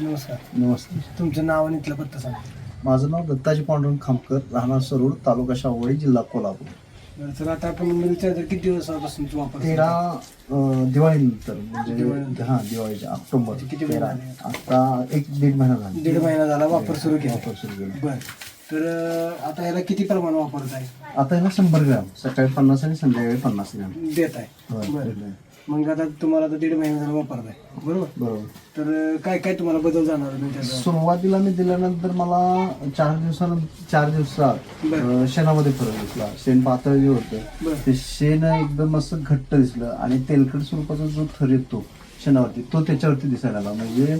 नमस्कार. नमस्ते तुमचं नाव आणि इथला पत्ता सांगा. माझं नाव दत्ताजी पांडुरंग खामकर राहणार सरोड तालुका शाहूवाडी जिल्हा कोल्हापूर. बरं तर आता आपण मिल चार्जर किती दिवसापासून तू वापरतो तेरा अं, दिवाळीनंतर म्हणजे दिवाळीनंतर. हा दिवाळीच्या ऑक्टोबर. म्हणजे किती तेरा. महिने झाले? आता? एक दीड महिना झाला. दीड महिना झाला वापर सुरू केला. वापर सुरू केला. बर. तर अं, आता याला किती प्रमाण वापरत आहे आता ह्याला शंभर ग्रॅम सकाळी पन्नास आणि संध्याकाळी पन्नास ग्रॅम. देत आहे बरं. मग आता तुम्हाला आता दीड महिना झाला वापरत आहे बरोबर? बरोबर. तर काय काय तुम्हाला बदल जाणार सुरुवातीला मी दिल्यानंतर मला चार दिवसानंतर चार दिवसात बरं. अं, शेणामध्ये फरक दिसला. शेण पातळ जे होतं बरं. ते शेण एकदम असं घट्ट दिसलं आणि तेलकट स्वरूपाचा जो थर येतो शेणावरती तो त्याच्यावरती दिसायला लागला. म्हणजे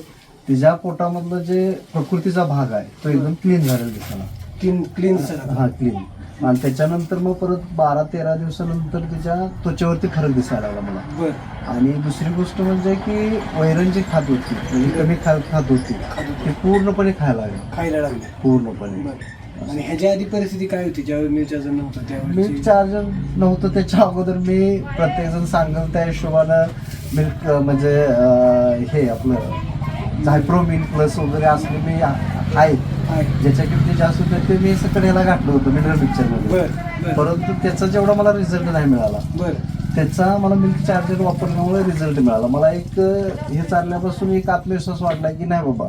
तिच्या पोटामधलं जे प्रकृतीचा भाग आहे तो एकदम क्लीन झालेला दिसायला क्लीन क्लीन हा क्लीन आणि त्याच्यानंतर मग परत बारा तेरा दिवसानंतर त्याच्या त्वचेवरती फरक दिसायला लागला मला. बर. आणि दुसरी गोष्ट म्हणजे की वैरण जी खात होती म्हणजे कमी खा खात होती ती पूर्णपणे खायला लागली. खायला लागले. पूर्णपणे. बर. आणि ह्याच्या आधी परिस्थिती काय होती? ज्यावेळी मिल चार्जर नव्हतं मिल्क त्यावेळी चार्जर नव्हतं त्याच्या अगोदर मी प्रत्येक जण सांगेल त्या हिशोबानं मिल्क म्हणजे हे आपलं झायप्रो मिल्क प्लस वगैरे असले मी आहेत आहे. ज्याच्या किमती जास्त होत्या ते मी ह्याला घातलं होतं मिनरल मिक्सरमध्ये परंतु त्याचा जेवढा मला रिझल्ट नाही मिळाला बर. त्याचा मला मिल्क चार्जर वापरल्यामुळे रिझल्ट मिळाला. मला एक हे चालल्यापासून एक आत्मविश्वास वाटला की नाही बाबा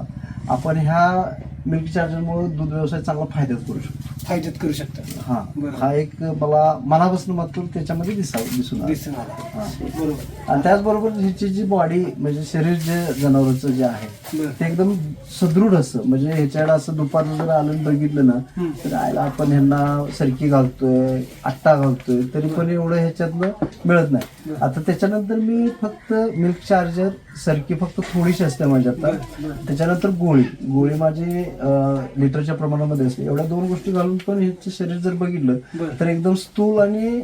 आपण ह्या मिल्क चार्जरमुळे दूध व्यवसाय चांगला फायद्यात करू शकतो. फायद्यात करू शकता हा. हा एक मला मनापासून मात्र त्याच्यामध्ये दिसा दिसून आला. दिसून आला हा. बरोबर आणि त्याचबरोबर हिची जी बॉडी म्हणजे शरीर जे जनावरांचं जे आहे बर ते एकदम सदृढ असं म्हणजे ह्याच्याकडे असं दुपारनं जर आलं आणि बघितलं ना हम्म. तर आयला आपण ह्यांना सरकी घालतोय आट्टा घालतोय तरी पण एवढं ह्याच्यातनं मिळत नाही बरं. आता त्याच्यानंतर मी फक्त मिल्क चार्जर सरकी फक्त थोडीशी असते माझ्यात बरं, बरं. त्याच्यानंतर गोळी गोळी माझी अं, लिटरच्या प्रमाणामध्ये असते एवढ्या दोन गोष्टी घालून पण ह्याचं शरीर जर बघितलं. तर एकदम स्थूल आणि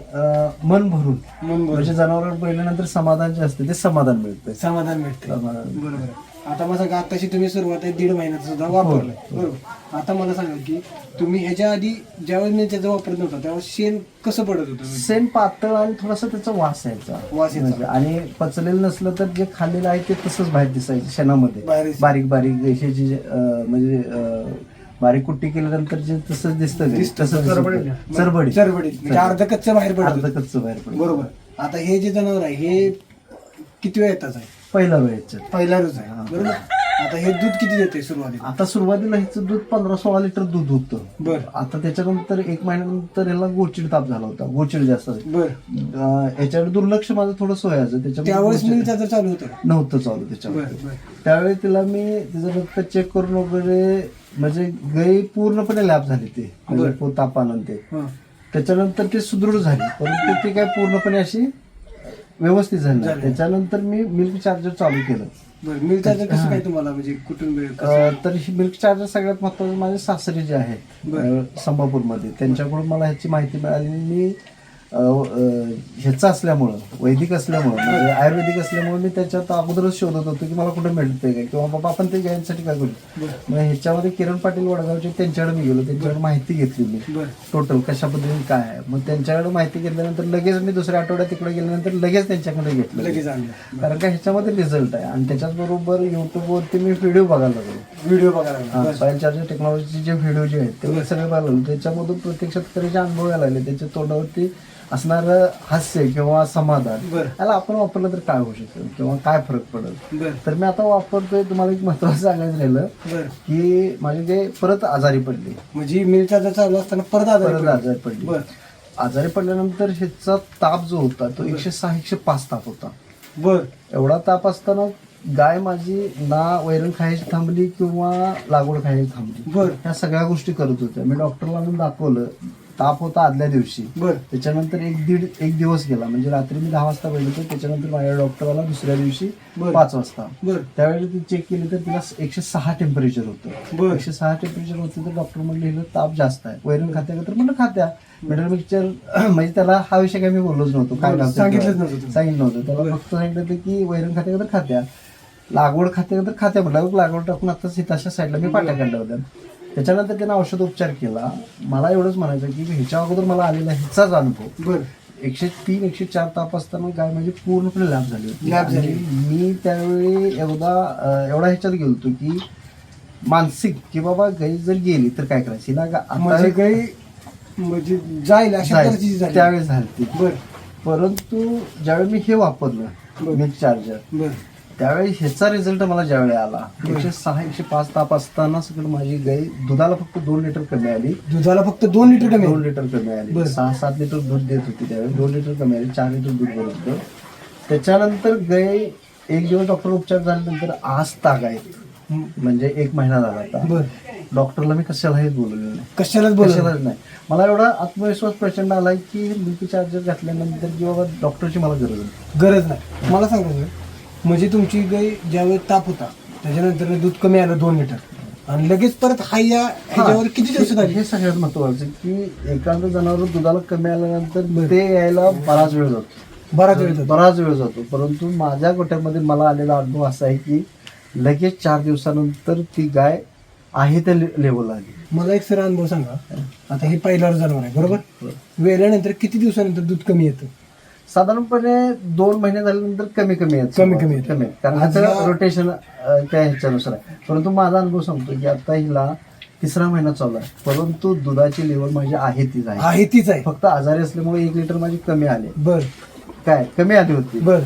मन भरून म्हणजे जनावरांना पहिल्यानंतर समाधान जे असते ते समाधान मिळतं. समाधान मिळते. बरोबर. आता मला सांगा आताशी तुम्ही सुरुवात आहे दीड महिन्यात सुद्धा वापरलंय बरोबर. आता मला सांगा की तुम्ही ह्याच्या आधी ज्यावेळेस मी त्याचा वापरत नव्हता त्यावेळेस शेण कसं पडत होतं? सेम पातळ आणि थोडासा त्याचा वास यायचा. वास यायचा. म्हणजे आणि पचलेलं नसलं तर जे खाल्लेलं आहे ते तसंच बाहेर दिसायचं शेणामध्ये. बारीक बारीक हे जे म्हणजे बारीक कुट्टी केल्यानंतर जे तसंच दिसतं ते, दिसतं. तसंच चरबडीत. चरबडी. चरबडीत म्हणजे अर्ध कच्चं बाहेर पडत. अर्ध. कच्चं बाहेर पडतं. बरोबर. आता हे जे जनावर आहे हे किती वेळ येतात आहे? पहिला वेळ याच्यात पहिला रोज आहे. बरोबर? आता हे दूध किती देते सुरुवातीला? आता सुरुवातीला ह्याचं दूध पंधरा सोळा लिटर दूध होतं. बर. आता त्याच्यानंतर एक महिन्यानंतर ह्याला गोचिड ताप झाला होता. गोचिड जास्त आहे. बर. अं, याच्याकडे दुर्लक्ष माझं थोडं त्याच्यामुळे त्यावेळेस चालू होतं. नव्हतं चालू बर त्याच्यावर बर. त्यावेळी तिला मी तिचं रक्त चेक करून वगैरे म्हणजे गाई पूर्णपणे लॅब झाली ते. म्हणजे. पो- तापानं ते. हं. त्याच्यानंतर ते सुदृढ झाली. परंतु ती काय पूर्णपणे अशी व्यवस्थित झाली नाही. झाली. त्याच्यानंतर मी मिल्क चार्जर चालू केलं. बर मिल चार्जर कसं काय तुम्हाला म्हणजे कुठून वेळ अं, तर ही मिल्क चार्जर सगळ्यात महत्वाचं माझे सासरे जे आहेत बरं. अं, संभापूरमध्ये त्यांच्याकडून मला ह्याची माहिती मिळाली मी ह्याचं असल्यामुळं वैदिक असल्यामुळं म्हणजे आयुर्वेदिक असल्यामुळे मी त्याच्यात अगोदरच शोधत होतो की मला कुठे मिळतंय काय किंवा बाबा आपण ते घ्यायसाठी काय करू. मग ह्याच्यामध्ये किरण पाटील वडगावचे त्यांच्याकडे मी गेलो त्यांच्याकडे माहिती घेतली मी. टोटल कशा पद्धतीने काय आहे. मग त्यांच्याकडे माहिती घेतल्यानंतर लगेच मी दुसऱ्या आठवड्यात तिकडे गेल्यानंतर लगेच त्यांच्याकडे घेतलं. कारण का ह्याच्यामध्ये रिझल्ट आहे. आणि त्याच्याच बरोबर युट्यूबवरती मी व्हिडिओ बघायला लागलो. व्हिडिओ बघायला. सॉईल चार्जर टेक्नॉलॉजीचे जे व्हिडिओ जे आहेत ते सगळे बघायला लागलो. त्याच्यामधून प्रत्येक शेतकऱ्याचे अनुभव यायला लागले. त्याच्या तोंडावरती असणारं हास्य किंवा समाधान बर. याला आपण वापरलं तर काय होऊ शकतं? किंवा काय फरक पडेल बर. तर मी आता वापरतोय तुम्हाला एक महत्वाचं सांगायचं राहिलं बर. की माझे ते परत आजारी पडले. म्हणजे मिल चार्जर चालू असताना परत आजारी परत पडले. आजारी पडले. बर. आजारी पडल्यानंतर ह्याचा ताप जो होता तो एकशे सहा एकशे पाच ताप होता. बर. एवढा ताप असताना गाय माझी ना वैरण खायची थांबली किंवा लागवड खायची थांबली. बर. ह्या सगळ्या गोष्टी करत होत्या. मी डॉक्टरला आणून दाखवलं. ताप होता आदल्या दिवशी. बर. त्याच्यानंतर एक दीड एक दिवस गेला. म्हणजे रात्री मी दहा वाजता बघितलं त्याच्यानंतर माझ्या डॉक्टरला दुसऱ्या दिवशी बरं. पाच वाजता. बर. त्यावेळी ती चेक केली तर तिला एकशे सहा टेम्परेचर होतं. बर. एकशे सहा टेम्परेचर होतं तर डॉक्टर म्हणले हिला ताप जास्त आहे. वैरण खात्या का तर म्हणलं खात्या. मिडल मिक्सचर म्हणजे त्याला हा विषय काय मी बोललोच नव्हतो. काय बरं, लागतं सांगितलंच त्याला. नव्हतं तुम्ही. सांगितलं नव्हतं. त्याला बरं. फक्त सांगितलं होतं की वैरण खात्या का तर खात्या. लागवड खात्या का तर खात्या. म्हटलं लागवड टाकून आता सीताच्या साईडला मी पाट्या काढल्या होत्या. त्याच्यानंतर त्यानं औषध उपचार केला. मला एवढंच म्हणायचं की ह्याच्या अगोदर मला आलेला ह्याचाच अनुभव. बर. एकशे तीन एकशे चार ताप असताना गाय माझी पूर्णपणे लाभ झाली होती. लाभ झाली. मी त्यावेळी एवढा एवढा ह्याच्यात गेलो होतो की मानसिक की बाबा गाई जर गेली तर काय करायची? आता म्हणजे काही म्हणजे जाईल त्यावेळेस झाली परंतु ज्यावेळी मी हे वापरलं. मिल्क चार्जर बर. त्यावेळी ह्याचा रिझल्ट मला ज्यावेळी आला. एकशे सहा एकशे पाच ताप असताना सगळं माझी गाई दुधाला फक्त दोन लिटर कमी आली. दुधाला फक्त दोन लिटर कमी दोन लिटर कमी आली. सहा सात लिटर दूध देत होती त्यावेळी. दोन लिटर कमी आली चार लिटर दूध भरत होतं. त्याच्यानंतर गाय एक दिवस डॉक्टर उपचार झाल्यानंतर आज ताग आहेत म्हणजे एक महिना झाला आता. डॉक्टरला मी कशालाही बोलवलेलं नाही. कशालाच बोला कशालाच नाही. मला एवढा आत्मविश्वास प्रचंड आलाय की मिल्क चार्जर घातल्यानंतर की बाबा डॉक्टरची मला गरज नाही. गरज नाही. मला सांगा म्हणजे तुमची गाय ज्यावेळी ताप होता त्याच्यानंतर दूध कमी आलं दोन लिटर. आणि लगेच परत हाय या ह्याच्यावर किती दिवसात आली हे सगळ्यात महत्वाचं की एखादं जनावर दुधाला कमी आल्यानंतर ते यायला बराच वेळ जातो. बराच वेळ बराच वेळ जातो. परंतु माझ्या गोट्यामध्ये मला आलेला अनुभव असा आहे की लगेच चार दिवसानंतर ती गाय आहे त्या लेवलला आली. मला एक सर अनुभव सांगा. आता हे पहिल्यावर जनावर आहे बरोबर? वेल्यानंतर किती दिवसानंतर दूध कमी येतं? साधारणपणे दोन महिने झाल्यानंतर कमी कमी येत. कमी कमी येतं. कमी. कारण आज आता या- रोटेशन त्या ह्याच्यानुसार आहे. परंतु माझा अनुभव सांगतो की आता हिला तिसरा महिना चालू आहे. परंतु दुधाची लेवल माझी आहे तीच आहे. आहे तीच आहे. फक्त आजारी असल्यामुळे एक लिटर माझी कमी आली. बर. काय? कमी आली होती. बर.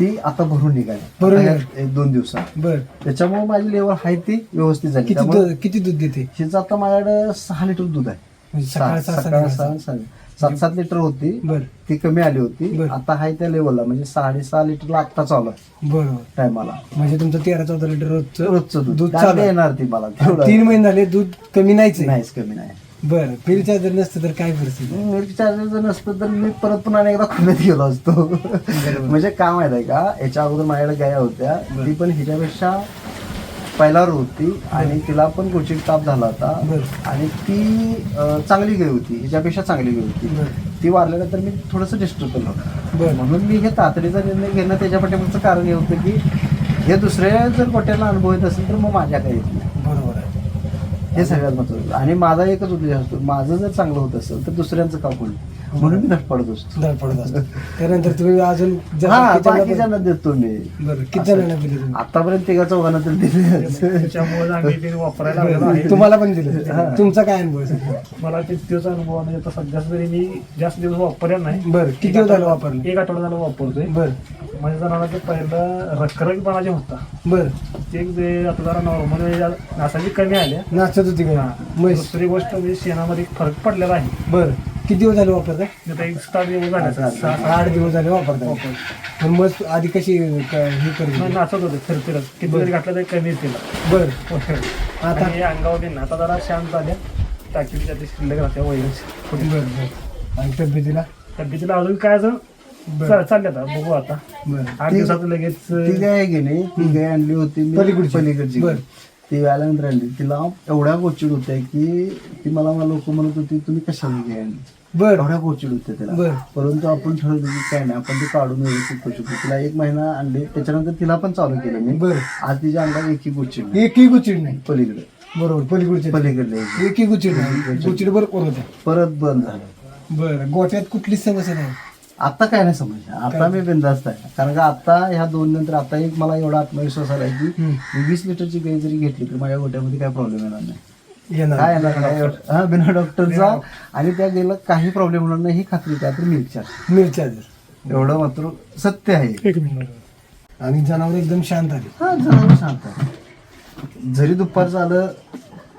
ती आता भरून निघाली. भरून आता निघाली. या एक दोन दिवसात. बर. त्याच्यामुळे माझी लेवल आहे ती व्यवस्थित झाली. किती त्यामुळे दूध किती दूध देते? हिचं आता माझ्याकडे सहा लिटर दूध आहे. म्हणजे सकाळ सहा- सहा सकाळ संध्याकाळ सहा सहा- सात सात लिटर होती. बर. ती कमी आली होती. बरं. आता आहे त्या लेवलला म्हणजे साडेसहा लिटरला आत्ता चालू आहे बरोबर. टायमाला. म्हणजे तुमचं तेरा चौदा लिटर रोजचं रोजचं दूध. दूध चालू आहे. येणार ती मला. तेवढं तीन महिने झाले दूध कमी नाहीच आहे. नाहीच कमी नाही. बरं. पिलच्या जर नसतं तर काय परिस्थिती चार्जर जर नसतं तर मी परत पुन्हा एकदा खुल्यात गेलो असतो. म्हणजे काय माहीत आहे का याच्या अगोदर माझ्याकडे गाया होत्या. ती पण हिच्यापेक्षा पहिल्यावर होती आणि तिला पण गोचिक ताप झाला होता. आणि ती चांगली गाय होती. हिच्यापेक्षा चांगली गाय होती. ती वारल्यानंतर मी थोडंसं डिस्टर्ब केलं होतं म्हणून मी हे तातडीचा निर्णय घेणं त्याच्या पाठीमागचं कारण हे होतं की हे दुसऱ्या जर गोट्याला अनुभव येत असेल तर मग माझ्या काही येत नाही. बरोबर आहे. हे सगळ्यात महत्वाचं आणि माझा एकच उद्देश असतो. माझं जर चांगलं होत असेल तर दुसऱ्यांचं का कोण म्हणून मी धडपडत असतो. धडपडत असतं. त्यानंतर तुम्ही अजून हा बाकीच्यांना देतो मी. बरं किती जणांना दिले तुम्ही? आतापर्यंत तिघा चौघांना तर दिले त्याच्यामुळे आम्ही ते वापरायला लागलो आहे. तुम्हाला पण दिलं. तुमचा काय अनुभव आहे सर? मला ते तोच अनुभव आहे. म्हणजे आता सध्या तरी मी जास्त दिवस वापरला नाही. बरं किती दिवस झालं वापरलं? एक आठवडा झाला वापरतोय. बर. माझ्या जनावरांचं पहिलं रखरखपणा जे होता. बर. ते एक जे आता जरा नॉर्मल नासाची कमी आल्या. नाचत होती म्हैस. दुसरी गोष्ट म्हणजे शेणामध्ये एक फरक पडलेला आहे. बर. किती दिवस झाले वापरताय? आता एक स्टार दिवस झाले सहा सात आठ दिवस झाले वापरताय. पण मग आधी कशी क- हे करत महिने होती? नाचत होते किती बरं. जरी घातलं तरी कमी येतील. बर. आता आणि अंगावर आता जरा शांत झाल्या. ते शिल्लक बर बर. आणि तब्येतीला? तब्येतीला अजून काय असं? बरं. चा- चालले आता बघू आता. बर. आठ दिवसात लगेच ती गाय आहे की नाही ती गाय आणली होती मी पलीकडची. पलीकडची. बरं. ती आल्यानंतर आणली. तिला एवढ्या गोचिड होत्या की ती मला मला लोक म्हणत होती तुम्ही कशाला गाय आणली बर. एवढ्या गोचिड होत्या तिला बरं. परंतु आपण ठरवलं की काय नाही आपण ती काढून व्यवस्थित करू शकतो तिला एक महिना आणली त्याच्यानंतर तिला पण चालू केलं मी. बर. आज तिच्या अंगात एकही गोचिड नाही. एकही गुचिड नाही. पलीकडे. बरोबर पलीकडचे पलीकडले एकही गुचिड नाही. गुचिड बरोबर होते परत बंद झालं. बर गोट्यात कुठलीच समस्या नाही? आता काय नाही समज आता मी बिंदास्त आहे. कारण का आता ह्या दोन नंतर आता एक मला एवढा आत्मविश्वास आला की हम्म. मी वीस लिटरची गाई जरी घेतली तर माझ्या गोट्यामध्ये काय प्रॉब्लेम येणार नाही. येणार. काय येणार नाही हा बिना डॉक्टरचा आणि त्या गेला काही प्रॉब्लेम होणार नाही. ही खात्री काय तर मिल्कच्या मिरच्या एवढं मात्र सत्य आहे. एक मिनिट. आणि जनावर एकदम शांत आली हा जनावर शांत आहे. जरी दुपारचं आलं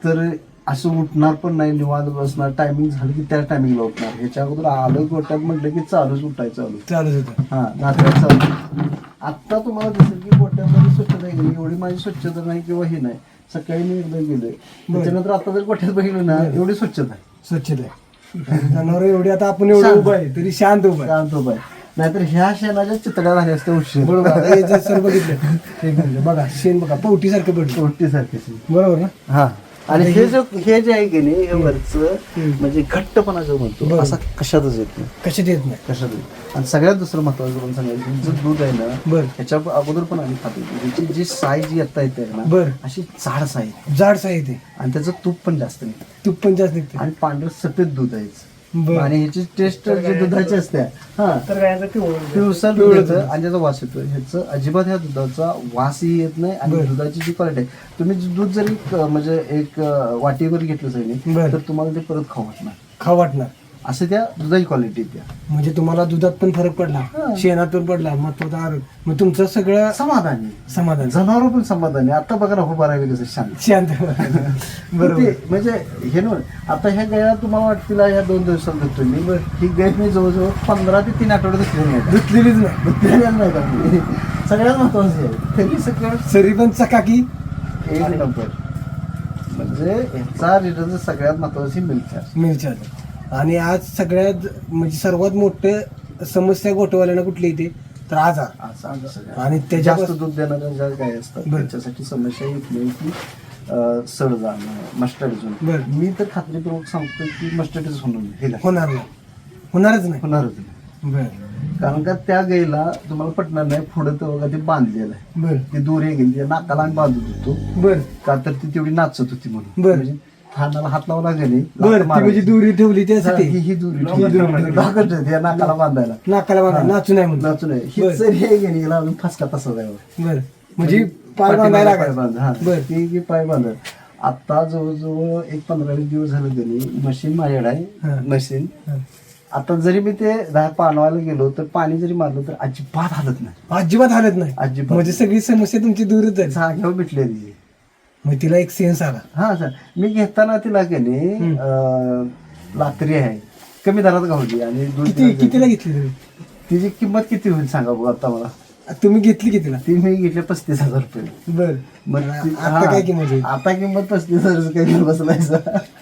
तर असं उठणार पण नाही निवांत बसणार. टायमिंग झालं की त्या टायमिंगला उठणार. ह्याच्या अगोदर आलं गोट्यात म्हटलं की चालूच उठायचं चालू. चालत होतं. हा नात्यात चालू. आता तुम्हाला दिसेल. की गोट्यामध्ये स्वच्छता आहे की? नाही एवढी माझी स्वच्छता नाही किंवा हे नाही. सकाळी मी एकदा गेलोय. त्याच्यानंतर आता जर गोठ्यात बघितलं ना एवढी स्वच्छता आहे. स्वच्छता आहे. जनावर एवढी आता आपण एवढं. उभं आहे तरी शांत उभं आहे. शांत उभा आहे. नाहीतर ह्या शेणाच्या चितड्या झाल्या असत्या उशीर. बरोबर आता हे जे सर बघितलं एक मिनिट बघा शेण बघा पवटी सारखं पडलं सारखी बरोबर ना? हा. आणि हे जो हे जे आहे की नाही हे वरचं. म्हणजे घट्टपणा जो म्हणतो. असा कशातच येत नाही. कशात येत नाही. कशात येत आणि सगळ्यात दुसरं महत्वाचं करून सांगायचं जे दूध आहे ना बर. ह्याच्या अगोदर पण आम्ही खातो ह्याची जी साय जी आता येते ना बर. अशी जाड साय जाड साहित्य आणि त्याचं तूप पण जास्त नाही तूप पण जास्त निघते. आणि पांढरं सफेद दूध आहे. बरं. आणि ह्याची टेस्ट जी दुधाची असते हा तर गायचं पिवळं पिवसर दूध येतं आणि त्याचा वास येतो ह्याचं अजिबात ह्या दुधाचा वासही येत नाही आणि बरं. दुधाची जी क्वालिटी आहे तुम्ही जे दूध जरी क- म्हणजे एक अं, वाटीवर घेतलं बरं. तर तुम्हाला ते परत खाऊ वाटणार खाऊ वाटणार असं त्या दुधाची क्वालिटी त्या. म्हणजे तुम्हाला दुधात पण फरक पडला. शेणात पण पडला महत्त्वाचा आरोग्य मग तुमचं सगळं समाधानी समाधान. जनावर पण समाधानी आता बघा ना हो बारावी कसं शांत. शांत. बरोबर. ते म्हणजे हे ना आता ह्या गाया तुम्हाला वाटतील ह्या दोन दिवसात देतो मी. ही गाय मी जवळजवळ पंधरा ते तीन आठवडे धुतली नाही धुतलेलीच नाही. धुतलेल्या नाही? सगळ्यात महत्वाचं आहे तरी सगळं सरी पण चकाकी. एक नंबर. म्हणजे ह्याचा रिटर्न सगळ्यात महत्वाची मिल्क मिरच्या आणि आज सगळ्यात म्हणजे सर्वात मोठं समस्या गोठवाल्यांना कुठली येते तर आजार. आणि आणि त्याच्या- जास्त दूध देणाऱ्या ज्या गाय असतात बरं. त्याच्यासाठी समस्या येत नाही की अं, सड जाणं मस्टर्ड बरं. मी तर खात्रीपूर्वक सांगतो की मस्टर्डच होणार नाही. होणार नाही. होणारच नाही. होणारच नाही. बर. कारण का त्या गाईला तुम्हाला पटणार नाही पुढं तर बघा ते बांधलेलं आहे. बर. ती दूर हे गेली नाकाला आम्ही बांधत होतो. बर. का तर ती तेवढी नाचत होती म्हणून. बरं. म्हणजे थानाला हात लावला गेली बर म्हणजे दुरी ठेवली त्यासाठी? ही ही दुरी या नाकाला बांधायला. नाकाला बांधा नाचू नाही म्हणून. नाचू बरं. ही जरी हे गेली गेला अजून फसका तसा बर. म्हणजे पाय बांधायला पाय. बांध. बर. ती पाय बांधत. आता जवळजवळ एक पंधरा वीस दिवस झालं तरी मशीन माझ्याकडे. आहे. मशीन. आता जरी मी ते दहा पाणवायला गेलो तर पाणी जरी मारलं तर अजिबात हालत नाही. अजिबात हालत नाही. अजिबात. म्हणजे सगळी समस्या तुमची दूरच आहे. जागेवर भेटले ती मग तिला एक सेन्स आला. हा सर मी घेताना तिला गेली लात्री आहे. कमी दरात गावली आणि दूध किती. कितीला घेतली तुम्ही? तिची किंमत किती होईल सांगा बघा आता मला. तुम्ही घेतली कितीला ती मी घेतली पस्तीस हजार रुपये बर ती- आता. काय किंमत होईल? आता किंमत पस्तीस हजार काही बसलायचा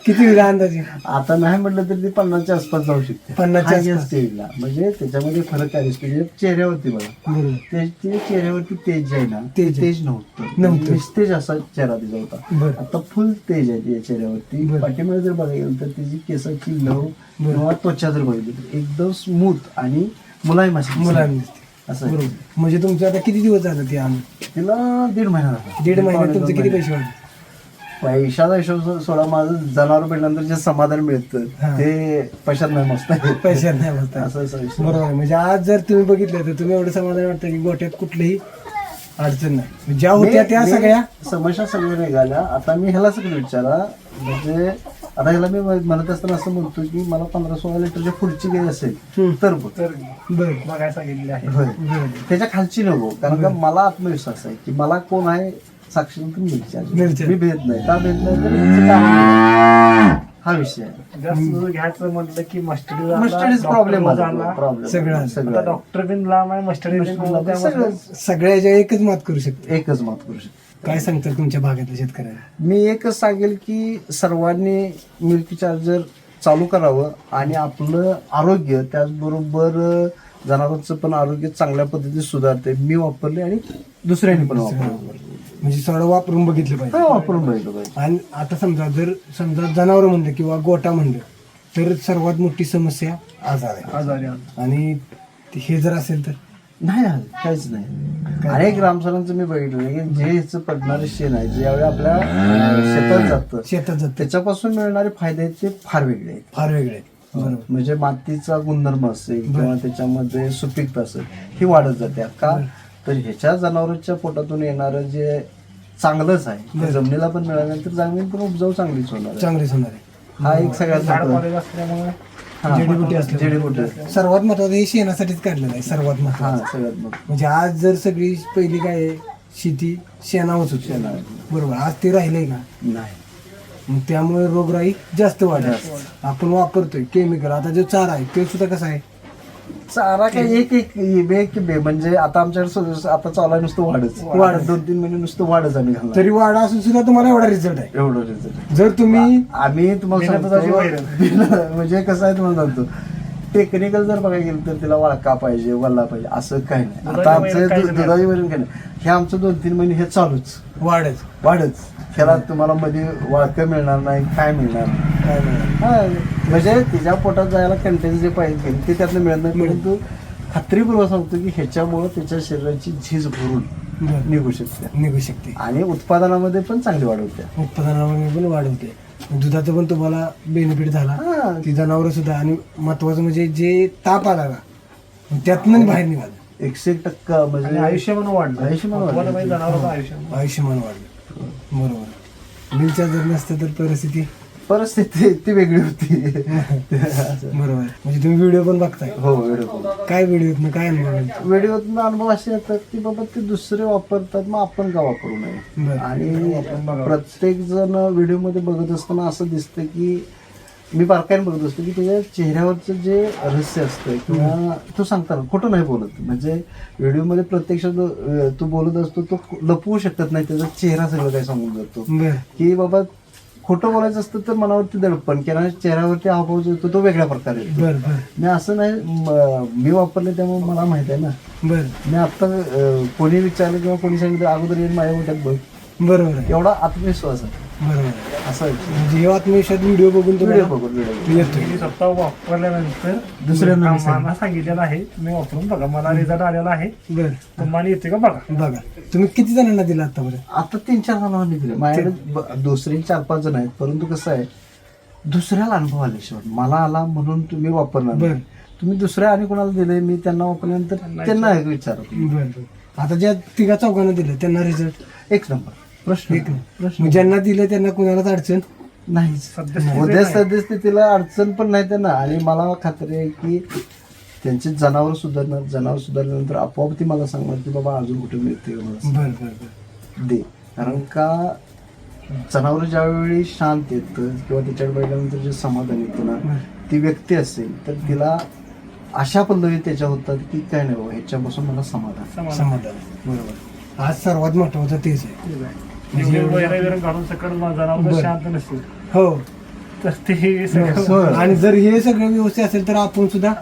किती होईल अंदाजे आता नाही म्हटलं तर ती पन्नासच्या आसपास जाऊ शकते 50 च्या Highest आसपास. stage ला. म्हणजे त्याच्यामध्ये फरक काय दिसतो म्हणजे चेहऱ्यावरती बघा ते ते चेहऱ्यावरती तेज जे आहे ना तेज ते. तेज नव्हतं नव्हतं. निस्तेज असा चेहरा तिचा होता बरं. आता फुल तेज आहे तिच्या चेहऱ्यावरती बरं. पाठीमागे जर बघायला गेलं तर तिची केसाची लव बरं. किंवा त्वचा जर बघितली तर एकदम स्मूथ आणि मुलायम अशी. मुलांनी दिसते. असं आहे. बरोबर म्हणजे तुमचे आता किती दिवस झाले ते आणून तिला दीड महिना झाला दीड महिन्यात तुमचे किती. पैसे वाढले पैशाचा हिशोब सोडा माझं जनावर भेटल्यानंतर जे समाधान मिळतं हा. ते पैशात नाही मस्त. पैशात नाही बोलता असं. बरोबर आहे. म्हणजे आज जर तुम्ही बघितलं तर तुम्ही एवढं समाधान वाटतं की गोट्यात कुठलीही अडचण नाही ज्या होत्या त्या मी- सगळ्या समस्या सगळ्या निघाल्या आता मी ह्याला सगळं विचारा म्हणजे आता ह्याला मी म्हणत असताना असं म्हणतो की मला पंधरा सोळा लिटरच्या पुढची गाय असेल. तर बघायला आहे. त्याच्या खालची नको कारण का मला आत्मविश्वास आहे की मला कोण आहे साक्षी मिरच्या. मी भेट नाही. का भेट नाही. हा विषय घ्यायचं म्हटलं की मस्टडी मस्टडीज प्रॉब्लेम. डॉक्टर बिन लांब आहे मस्टडी सगळं. सगळ्याच्या एकच मात करू शकते. एकच मात करू शकतो. काय सांगतात तुमच्या भागातल्या शेतकऱ्याला मी एकच सांगेल की सर्वांनी मिल्क चार्जर चालू करावं आणि आपलं आरोग्य त्याचबरोबर अं, जनावरांचं पण आरोग्य चांगल्या पद्धतीने सुधारते मी वापरले आणि दुसऱ्यांनी पण वापरलं म्हणजे सगळं वापरून बघितलं पाहिजे. वापरून बघितलं पाहिजे. आणि आता समजा जर समजा जनावर म्हणलं किंवा गोटा म्हणलं तर सर्वात मोठी समस्या आजार आहे. आजारी. आणि हे जर असेल तर? नाही नाही, काहीच नाही. अनेक ग्रामसरांचं मी बघितलं की जे ह्याचं पडणारं शेण आहे जे यावेळी आपल्या शेतात जातं शेतात जात. त्याच्यापासून मिळणारे फायदे आहेत ते फार वेगळे आहेत. फार वेगळे आहेत. बरोबर. म्हणजे मातीचा गुणधर्म असेल किंवा त्याच्यामध्ये सुपीकता असेल ही वाढत जाते. का तर ह्याच्या जनावरांच्या पोटातून येणारं जे चांगलंच आहे ते जमिनीला पण मिळाल्यानंतर जमीन पण उपजाऊ चांगलीच होणार. चांगलेच होणार आहे. हा एक सगळ्यात जडीबुटी. जडीबुटी. सर्वात महत्वाचं हे शेणासाठीच काढलेलं आहे सर्वात महत्वाचं. सगळ्यात मग म्हणजे आज जर सगळी पहिली काय आहे, शेती शेणावच होती. शेणावर. बरोबर आज ते राहिलंय का? नाही. मग त्यामुळे रोगराई जास्त वाढत आपण वापरतोय केमिकल आता जो चारा आहे ते सुद्धा कसा आहे? चारा काय एक एक बे एक बे. म्हणजे आता आमच्याकडे सो- आता चालू आहे नुसतं वाढच. वाढच. दोन तीन महिने नुसतं वाढच आम्ही घालणार. तरी वाढ असून सुद्धा तुम्हाला एवढा रिझल्ट आहे. एवढं result. जर तुम्ही आम्ही तुम्हाला बिना दुधाची सांगतो वैरण. बिना- म्हणजे कसं आहे तुम्हाला सांगतो. टेक्निकल जर बघायला गेलं तर तिला वळका पाहिजे वल्ला पाहिजे असं काही नाही. आता आमचं वैरण काहीच दु- नाही. दुधाची वैरण काही नाही. हे आमचं दोन तीन महिने हे चालूच. वाढच. वाढच. त्याला तुम्हाला मध्ये वाळकं मिळणार नाही काय मिळणार नाही. काय नाही. हा, म्हणजे तिच्या पोटात जायला कंटेंट जे पाहिजे ते त्यातलं मिळत नाही. परंतु खात्रीपूर्वक सांगतो की ह्याच्यामुळं त्याच्या शरीराची झीज भरून बरं. निघू शकते. निघू शकते. आणि उत्पादनामध्ये पण चांगली वाढ होते. उत्पादनामध्ये पण वाढ होते. दुधाचा पण तुम्हाला बेनिफिट झाला. हा. ती जनावर सुद्धा. आणि महत्वाचं म्हणजे जे ताप आला का त्यातनं बाहेर निघालं. एकशे एक टक्का आणि म्हणजे आयुष्यमान वाढलं. आयुष्यमान वाढलं. म्हणजे जनावरांचं आयुष्यमान आयुष्यमान वाढलं. बरोबर. मिलच्या जर नसतं तर परिस्थिती परिस्थिती ती वेगळी होती. बरोबर. म्हणजे तुम्ही व्हिडिओ पण बघताय. हो व्हिडिओ काय व्हिडिओ काय अनुभव? व्हिडिओतून अनुभव असे येतात की बाबा ते दुसरे वापरतात मग आपण का वापरू नये. आणि प्रत्येक जण व्हिडिओमध्ये बघत असताना असं दिसतं की मी बारकाईने बघत असतो की त्याच्या चेहऱ्यावरचं जे रहस्य असतं किंवा तो सांगताना खोटं नाही बोलत. म्हणजे व्हिडिओमध्ये अं, तो बोलत असतो तो लपवू शकत नाही. त्याचा चेहरा सगळं काय सांगून जातो. की बाबा खोटं बोलायचं असतं तर मनावरती दडपण किंवा चेहऱ्यावरती हावभाव जो येतो तो वेगळ्या प्रकारे येतो. बर बर. मी असं नाही म- मी वापरले त्यामुळे मला माहीत आहे ना. बर. मी आता अं, कोणी विचारलं किंवा कोणी सांगितलं अगोदर येऊन माझ्या मोठ्यात बघ. बरोबर आहे. एवढा आत्मविश्वास आहे. बरोबर. असा म्हणजे हे आत्मविश्वास व्हिडिओ बघून व्हिडिओ तुम्हाला बघून व्हिडिओ मी स्वतः वापरल्यानंतर दुसऱ्यांना मी आम्हाला सांगितलेलं आहे. तुम्ही वापरून बघा. मला रिझल्ट आलेला आहे. बर. तुम्हाला येते का? बघा. बघा. तुम्ही किती जणांना दिला आतापर्यंत? आता तीन चार जणांनी दिले. माझ्याकडे ब- दुसरे चार पाच जण आहेत. परंतु कसं आहे दुसऱ्याला अनुभव आल्याशिवाय मला आला म्हणून तुम्ही वापरणार. बर. तुम्ही दुसऱ्या आणि कोणाला दिले मी त्यांना वापरल्यानंतर त्यांना एक विचार बर बर. आता ज्या तिघा चौघांना दिलं त्यांना रिझल्ट एक नंबर. प्रश्न. नाही. प्रश्न. मग ज्यांना दिलं त्यांना कुणालाच अडचण नाहीच सध्या उद्या सद्यस्थितीला अडचण पण नाही त्यांना. आणि मला खात्री आहे की त्यांचे जनावर सुधारणार जनावर सुधारल्यानंतर आपोआप ती मला सांगणार की बाबा अजून कुठे मिळते का मला. सांग. बर बर बर. दे. कारण का जनावर ज्यावेळी शांत येतं किंवा त्याच्याकडे बघितल्यानंतर जे समाधान येतं ना ती व्यक्ती असेल तर तिला अशा पद्धती त्याच्या होतात की काय नाही बाबा ह्याच्यापासून मला समाधान. समाधान. बरोबर. आज सर्वात महत्वाचं तेच आहे. काढून. शांत नसेल हो तर ते सगळं हो. आणि जर हे सगळं व्यवस्थित असेल तर आपण सुद्धा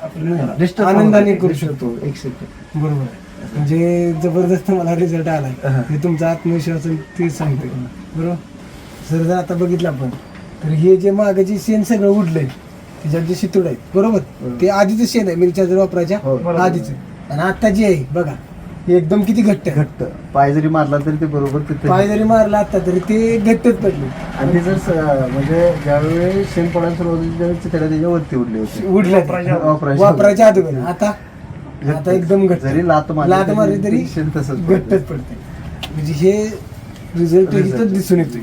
आनंदाने. करू शकतो एक सेकंड बरोबर आहे. म्हणजे जबरदस्त मला रिझल्ट आलाय हा. हे तुमचा आत्मविश्वास तेच सांगते बरोबर सर जर आता बघितलं आपण तर हे जे मागे जे शेण सगळं उडलंय त्याच्यात जे शितूड आहे बरोबर ते आधीच शेण आहे मिरच्या जर वापरायच्या हो. आधीच आणि आता जे आहे बघा हे एकदम किती घट्ट. आहे घट्ट. पाय जरी मारला तरी ते बरोबर तिथे पाय जरी मारला आता तरी ते घट्टच पडले. आणि ते जर स- म्हणजे ज्यावेळी शेण पडायला सुरुवात होती त्यावेळी त्याला त्याच्यावरती उडले होते. उडले. वापरायच्या वापरायच्या अगोदर. आता आता एकदम घट्ट. जरी लात मारली लात तरी मारली तरी शेण तसंच पडतं. घट्टच पडते. म्हणजे हे रिझल्ट दिसून येतोय.